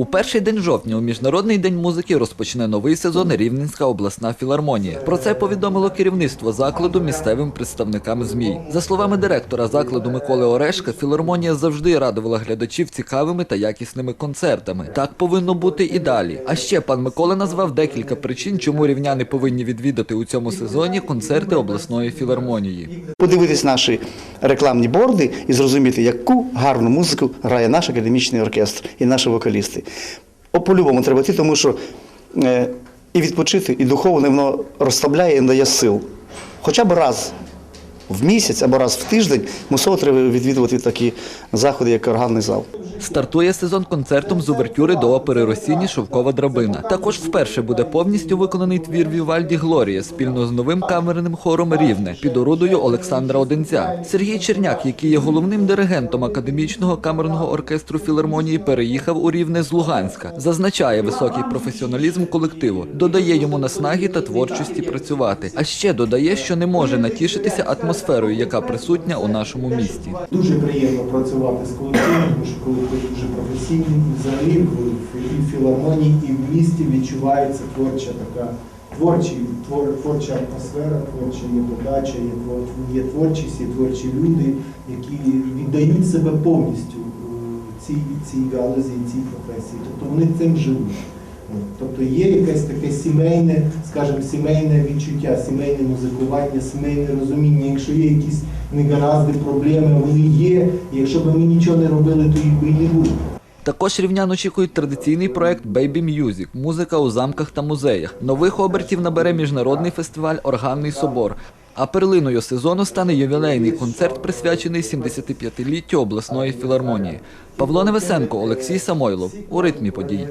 У перший день жовтня у міжнародний день музики розпочне новий сезон Рівненська обласна філармонія. Про це повідомило керівництво закладу місцевим представникам ЗМІ. За словами директора закладу Миколи Орешка, філармонія завжди радувала глядачів цікавими та якісними концертами. Так повинно бути і далі. А ще пан Микола назвав декілька причин, чому рівняни повинні відвідати у цьому сезоні концерти обласної філармонії. подивитись наші рекламні борди і зрозуміти, яку гарну музику грає наш академічний оркестр і наші вокалісти. По-любому треба йти, тому що е, і відпочити, і духовно воно розслабляє і дає сил. Хоча б раз в місяць або раз в тиждень мусово треба відвідувати такі заходи, як органний зал. Стартує сезон концертом з увертюри до опери Росіні Шовкова драбина. Також вперше буде повністю виконаний твір Вівальді Глорія спільно з новим камерним хором Рівне під орудою Олександра Одинця. Сергій Черняк, який є головним диригентом академічного камерного оркестру філармонії, переїхав у Рівне з Луганська. Зазначає високий професіоналізм колективу, додає йому наснаги та творчості працювати. А ще додає, що не може натішитися атмосферою, яка присутня у нашому місті. Дуже приємно працювати з колективом, тому що колектив дуже професійний. Взагалі в філармонії, і в місті відчувається творча така творчі, твор, творча атмосфера, творча є подача, є, твор- є творчість, є творчі люди, які віддають себе повністю е, цій, цій галузі, цій професії. Тобто вони цим живуть. От, Тобто є якесь таке сімейне, скажімо, сімейне відчуття, сімейне музикування, сімейне розуміння. Якщо є якісь негаразди, проблеми, вони є. Якщо б ми нічого не робили, то їх би і не було. Також рівнян очікують традиційний проект Baby Music – музика у замках та музеях. Нових обертів набере міжнародний фестиваль Органний собор. А перлиною сезону стане ювілейний концерт, присвячений 75-літтю обласної філармонії. Павло Невесенко, Олексій Самойлов у ритмі подій.